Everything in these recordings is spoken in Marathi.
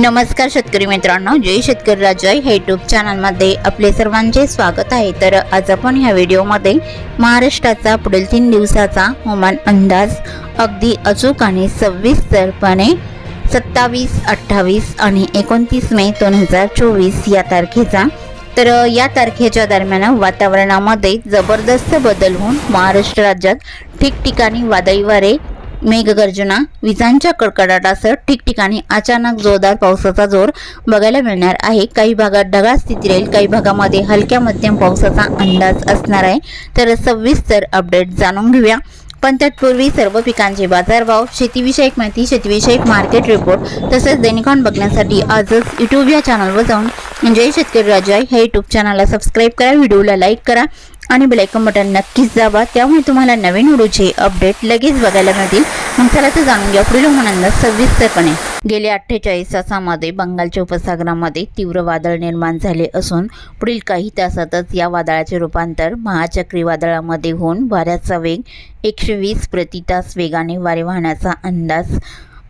नमस्कार शेतकरी मित्रांनो जय शेतकरी राजा. हे यूट्यूब चॅनलमध्ये आपले सर्वांचे स्वागत आहे. तर आज आपण ह्या व्हिडिओमध्ये महाराष्ट्राचा पुढील तीन दिवसाचा हवामान अंदाज अगदी अचूक आणि सविस्तरपणे सत्तावीस अठ्ठावीस आणि एकोणतीस मे दोन हजार चोवीस या तारखेचा. तर या तारखेच्या दरम्यान वातावरणामध्ये जबरदस्त बदल होऊन महाराष्ट्र राज्यात ठिकठिकाणी वादळी वारे मेघगर्जना विजांच्या कडकडाटासह ठिकठिकाणी अचानक जोरदार पावसाचा जोर बघायला मिळणार आहे. काही भागात ढगाळ स्थिती राहील काही भागामध्ये हलक्या मध्यम पावसाचा अंदाज असणार आहे. तर सविस्तर अपडेट जाणून घेऊया. पण तत्पूर्वी सर्व पिकांचे बाजारभाव शेतीविषयक माहिती शेतीविषयक मार्केट रिपोर्ट तसेच दैनिकॉन बघण्यासाठी आजच यूट्यूब या चॅनलवर जाऊन जय शेतकरी राजा ह्या यूट्यूब चॅनलला सबस्क्राईब करा व्हिडिओला लाईक करा. आणि बेलायकन बटन नक्कीच दाबा. त्यामुळे तुम्हाला नवीन व्हिडिओचे अपडेट लगेच बघायला मिळतील. मग चला तर जाणून घ्या पुढील हवामानांना सविस्तरपणे. गेल्या अठ्ठेचाळीस तासामध्ये बंगालच्या उपसागरामध्ये तीव्र वादळ निर्माण झाले असून पुढील काही तासातच या वादळाचे रूपांतर महाचक्रीवादळामध्ये होऊन वाऱ्याचा वेग एकशे वीस प्रति तास वेगाने वारे वाहण्याचा अंदाज.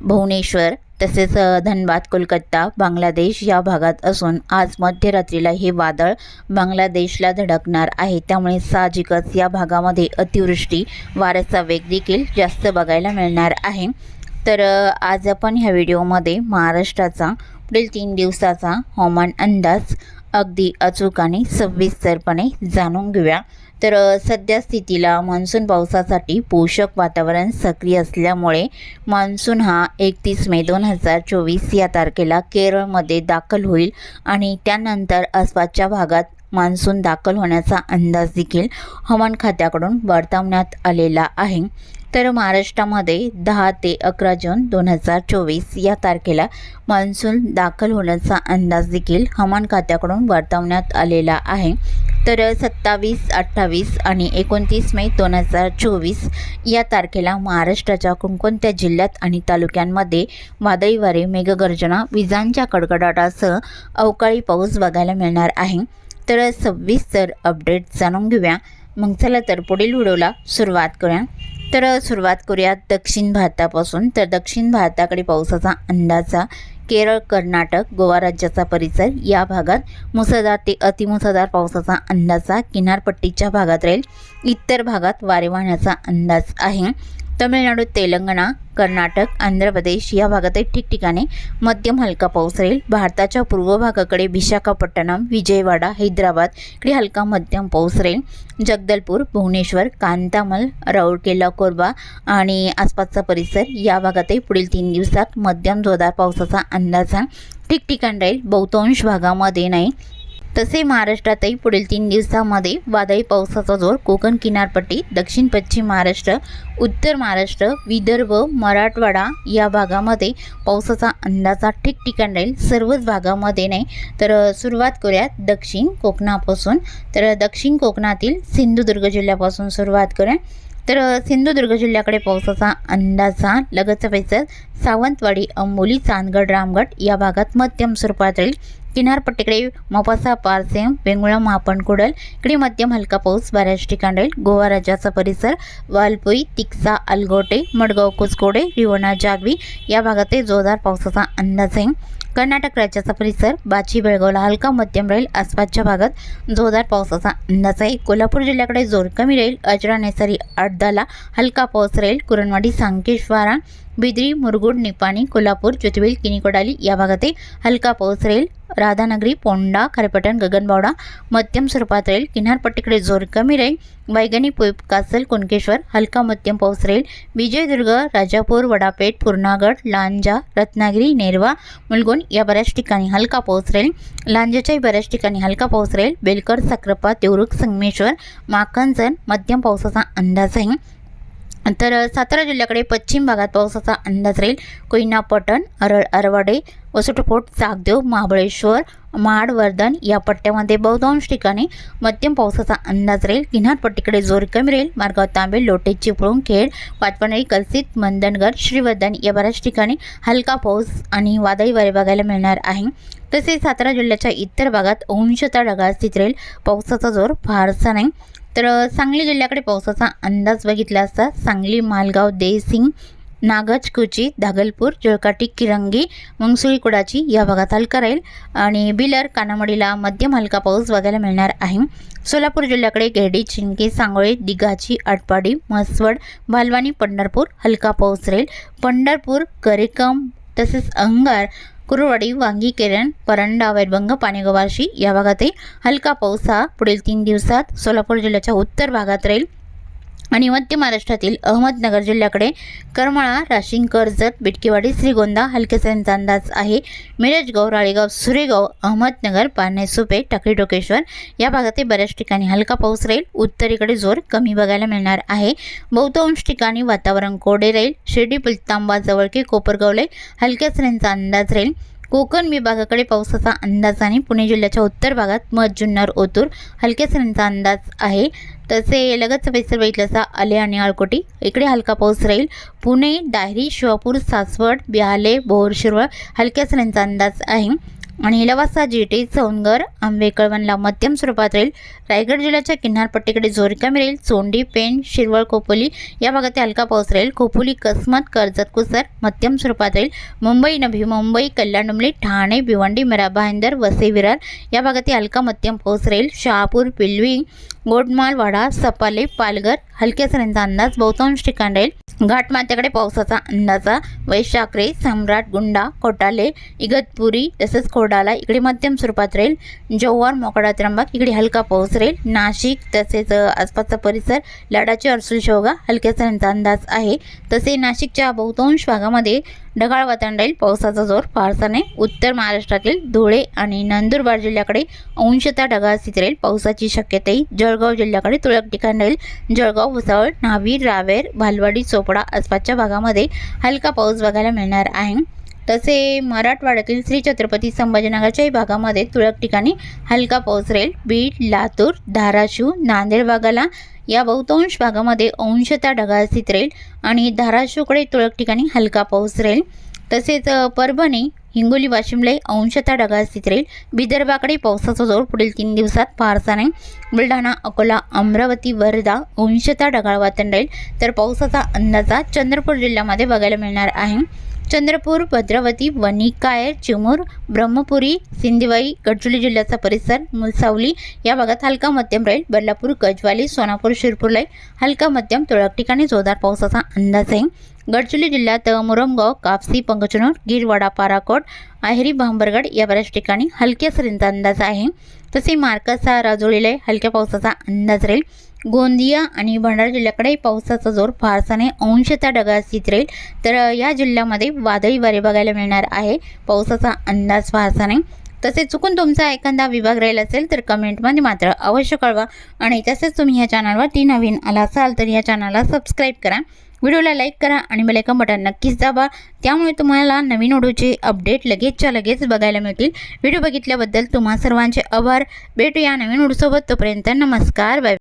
भुवनेश्वर तसेच धनबाद कोलकाता बांगलादेश या भागात असून आज मध्यरात्रीला हे वादळ बांगलादेशला धडकणार आहे. त्यामुळे साहजिकच या भागामध्ये अतिवृष्टी वाऱ्याचा वेग देखील जास्त बघायला मिळणार आहे. तर आज आपण ह्या व्हिडिओमध्ये महाराष्ट्राचा पुढील तीन दिवसाचा हवामान अंदाज अगदी अचूक आणि सविस्तरपणे जाणून घेऊया. तर सध्या स्थितीला मान्सून पावसासाठी पोषक वातावरण सक्रिय असल्यामुळे मान्सून हा एकतीस मे दोन हजार चोवीस या तारखेला केरळमध्ये दाखल होईल आणि त्यानंतर आसपासच्या भागात मान्सून दाखल होण्याचा अंदाज देखील हवामान खात्याकडून वर्तवण्यात आलेला आहे. तर महाराष्ट्रामध्ये दहा ते अकरा जून दोन हजार चोवीस या तारखेला मान्सून दाखल होण्याचा अंदाज देखील हवामान खात्याकडून वर्तवण्यात आलेला आहे. तर सत्तावीस अठ्ठावीस आणि एकोणतीस मे दोन हजार चोवीस या तारखेला महाराष्ट्राच्या कोणकोणत्या जिल्ह्यात आणि तालुक्यांमध्ये वादळी वारे मेघगर्जना विजांच्या कडकडाटासह अवकाळी पाऊस बघायला मिळणार आहे. तर सव्वीस तर अपडेट जाणून घेऊया. मग चला तर पुढील व्हिडिओला सुरुवात करूया. तर सुरुवात करूया दक्षिण भारतापासून. तर दक्षिण भारताकडे पावसाचा अंदाजा केरळ कर्नाटक गोवा राज्याचा परिसर या भागात मुसळधार ते अतिमुसळधार पावसाचा अंदाजा किनारपट्टीच्या भागात राहील. इतर भागात वारे वाहण्याचा अंदाज आहे. तमिळनाडू तेलंगणा कर्नाटक आंध्र प्रदेश या भागातही ठिकठिकाणी मध्यम हलका पाऊस राहील. भारताच्या पूर्व भागाकडे विशाखापट्टणम विजयवाडा हैदराबाद इकडे हलका मध्यम पाऊस राहील. जगदलपूर भुवनेश्वर कांतामल राऊरकेला कोरबा आणि आसपासचा परिसर या भागातही पुढील तीन दिवसात मध्यम जोरदार पावसाचा अंदाज ठिकठिकाण राहील. बहुतांश भागामध्ये नाही. तसे महाराष्ट्रातही पुढील तीन दिवसामध्ये वादळी पावसाचा जोर कोकण किनारपट्टी दक्षिण पश्चिम महाराष्ट्र उत्तर महाराष्ट्र विदर्भ मराठवाडा या भागामध्ये पावसाचा अंदाजा ठिकठिकाण राहील. सर्वच भागामध्ये नाही तर सुरुवात करूयात दक्षिण कोकणापासून. तर दक्षिण कोकणातील सिंधुदुर्ग जिल्ह्यापासून सुरुवात करूया तर सिंधुदुर्ग जिल्ह्याकडे पावसाचा अंदाजा लगतचा परिसर सावंतवाडी अंबोली चांदगड रामगड या भागात मध्यम स्वरूपात राहील. किनारपट्टीकडे मोपासा पारसेम वेंगुळा मापण कुडल इकडे मध्यम हलका पाऊस बऱ्याच ठिकाणी राहील गोवा राज्याचा परिसर वालपोई तिक्सा अलगोटे मडगाव कुसकोडे रिवणा जागवी या भागातही जोरदार पावसाचा अंदाज आहे. कर्नाटक राज्याचा परिसर बाची बेळगावला हलका मध्यम राहील आसपासच्या भागात जोरदार पावसाचा अंदाज आहे. कोल्हापूर जिल्ह्याकडे जोर कमी राहील अजरा नेसारी अड्डाला हलका पाऊस राहील कुरणवाडी सांकेश्वारा बिद्री मुरगुड निपाणी कोल्हापूर ज्योतिबेल किनीकोडाली या भागातही हलका पाऊस राहील. राधानगरी पोंडा खारेपटण गगनबावडा मध्यम स्वरूपात राहील किनारपट्टीकडे जोर कमी राहील. वैगणी पुईप कासल कुणकेश्वर हलका मध्यम पाऊस राहील. विजयदुर्ग राजापूर वडापेठ पूर्णागड लांजा रत्नागिरी नेरवा मुलगुण या बऱ्याच ठिकाणी हलका पाऊस राहील. लांजाच्याही बऱ्याच ठिकाणी हलका पाऊस राहील. बेलकर सक्रपा देवरुख संगमेश्वर माखनजन मध्यम पावसाचा अंदाज आहे तर सातारा जिल्ह्याकडे पश्चिम भागात पावसाचा अंदाज राहील. कोयना पटण अरळ अरवाडे वसुटफोट चाकदेव महाबळेश्वर महाड वर्धन या पट्ट्यामध्ये बहुतांश ठिकाणी मध्यम पावसाचा अंदाज राहील. किनारपट्टीकडे जोर कमी राहील. मार्गाव तांबे लोटे चिपळूण खेड पाटपणळी कलसित मंदनगड श्रीवर्धन या बऱ्याच ठिकाणी हलका पाऊस आणि वादळी वारे बघायला मिळणार आहे. तसेच सातारा जिल्ह्याच्या इतर भागात अंशता ढगाळ स्थित राहील. पावसाचा जोर फारसा नाही. तर सांगली जिल्ह्याकडे पावसाचा अंदाज बघितला असता सांगली मालगाव देसिंग नागज कुची दागलपूर जळकाटी किरंगी मंगसुळी कुडाची या भागात हलका राहील आणि बिलर कानामडीला मध्यम हलका पाऊस बघायला मिळणार आहे. सोलापूर जिल्ह्याकडे गेडी चिंकी सांगोळी दिघाची आटपाडी म्हसवड भालवानी पंढरपूर हलका पाऊस राहील. पंढरपूर करेकम तसेच अंगार कुरवाडी वांगी केरण परंडा वैरभंग पाणेगवाशी या भागातही हलका पाऊस हा पुढील तीन दिवसात सोलापूर जिल्ह्याच्या उत्तर भागात राहील आणि मध्य महाराष्ट्रातील अहमदनगर जिल्ह्याकडे करमाळा राशिंग कर्जत बिटकीवाडी श्रीगोंदा हलकेसरींचा अंदाज आहे. मिरजगाव राळेगाव सुरेगाव अहमदनगर पारणे सुपे टाकळी टोकेश्वर या भागातही बऱ्याच ठिकाणी हलका पाऊस राहील. उत्तरेकडे जोर कमी बघायला मिळणार आहे. बहुतांश ठिकाणी वातावरण कोरडे राहील. शिर्डी पुलतांबाजवळ जवळके कोपरगावले हलक्या सरींचा अंदाज राहील. कोकण विभागाकडे पावसाचा अंदाज आणि पुणे जिल्ह्याच्या उत्तर भागात मध जुन्नर ओतूर हलक्या सरींचा अंदाज आहे. तसे लगतचा परिसर बघितलं आले आणि आळकोटी. इकडे हलका पाऊस राहील. पुणे डायरी शिवापूर सासवड बिहाले बोर शिरवळ हलक्या सरींचा अंदाज आहे. आणि लवासा जी चौनगर आंबे कळवणला मध्यम स्वरूपात राहील. रायगड जिल्ह्याच्या किनारपट्टीकडे जोर कमी राहील चोंडी पेण शिरवळ कोपोली या भागात हलका पाऊस राहील. कोपोली कसमत कर्जत कुसर मध्यम स्वरूपात राहील. मुंबई नभी मुंबई कल्याण ठाणे भिवंडी मिरा भाईंदर वसई विरार या भागात हलका मध्यम पाऊस राहील. शहापूर पिलवी गोडमालवाडा सपाली सपाले पालघर हलक्या सरींचा अंदाज बहुतांश ठिकाण राहील घाटमाथ्याकडे पावसाचा अंदाजा. वैशाखरे सम्राट गुंडा कोटाले इगतपुरी तसेच कोडाला इकडे मध्यम स्वरूपात राहील. जव्हार मोकडा त्र्यंबक इकडे हलका पाऊस राहील. नाशिक तसेच आसपासचा परिसर लाडाची अर्सुल शेवगा हलक्या सरींचा अंदाज आहे. तसे नाशिकच्या बहुतांश भागामध्ये ढगाळ वातावरण राहील पावसाचा जोर फारसा नाही उत्तर महाराष्ट्रातील धुळे आणि नंदुरबार जिल्ह्याकडे अंशतः ढगाळ स्थिती राहील. पावसाची शक्यताही जळगाव जिल्ह्याकडे तुरळक ठिकाण राहील. जळगाव भुसावळ न्हावी रावेर भालवाडी चोपडा आसपासच्या भागामध्ये हलका पाऊस बघायला मिळणार आहे. तसे मराठवाड्यातील श्री छत्रपती संभाजीनगरच्याही भागामध्ये तुरळक ठिकाणी हलका पाऊस राहील. बीड लातूर धाराशिव नांदेड भागाला या बहुतांश भागामध्ये अंशता ढगाळ स्थित राहील आणि धाराशिवकडे तुरळक ठिकाणी हलका पाऊस राहील. तसेच परभणी हिंगोली वाशिमलाही अंशता ढगाळ स्थित राहील. विदर्भाकडे पावसाचा जोर पुढील तीन दिवसात फारसा नाही. बुलढाणा अकोला अमरावती वर्धा अंशता ढगाळ वातावरण राहील. तर पावसाचा अंदाजा चंद्रपूर जिल्ह्यामध्ये बघायला मिळणार आहे. चंद्रपूर भद्रावती वणी कायर चिमूर ब्रह्मपुरी सिंधीवाई गडचुली जिल्ह्याचा परिसर मुलसावली या भागात हलका मध्यम राहील. बल्लापूर गजवाली सोनापूर शिरपूरलाई हलका मध्यम तुरळक ठिकाणी जोरदार पावसाचा अंदाज आहे. गडचिरोली जिल्ह्यात मुरमगाव कापसी पंगचनूर गिरवाडा पाराकोट आहेरी भांबरगड या बऱ्याच ठिकाणी हलक्या सरींचा अंदाज आहे. तसे मार्कसा राजोळीला हलक्या पावसाचा अंदाज राहील. गोंदिया आणि भंडारा जिल्ह्याकडे पावसाचा जोर फारसा नाही अंशतः स्थित राहील. तर या जिल्ह्यामध्ये वादळी वारे बघायला मिळणार आहे. पावसाचा अंदाज फारसा नाही तसेच चुकून तुमचा एखादा विभाग राहील असेल तर कमेंटमध्ये मात्र अवश्य कळवा. आणि तसेच तुम्ही ह्या चॅनलवरती नवीन आला असाल तर ह्या चॅनलला सबस्क्राईब करा. व्हिडिओला लाईक करा आणि मला बटन नक्कीच दाबा. त्यामुळे तुम्हाला नवीन व्हिडिओचे अपडेट लगेचच्या लगेच बघायला मिळतील. व्हिडिओ बघितल्याबद्दल तुम्हा सर्वांचे आभार. भेटूया नवीन व्हिडिओसोबत. तोपर्यंत नमस्कार. बाय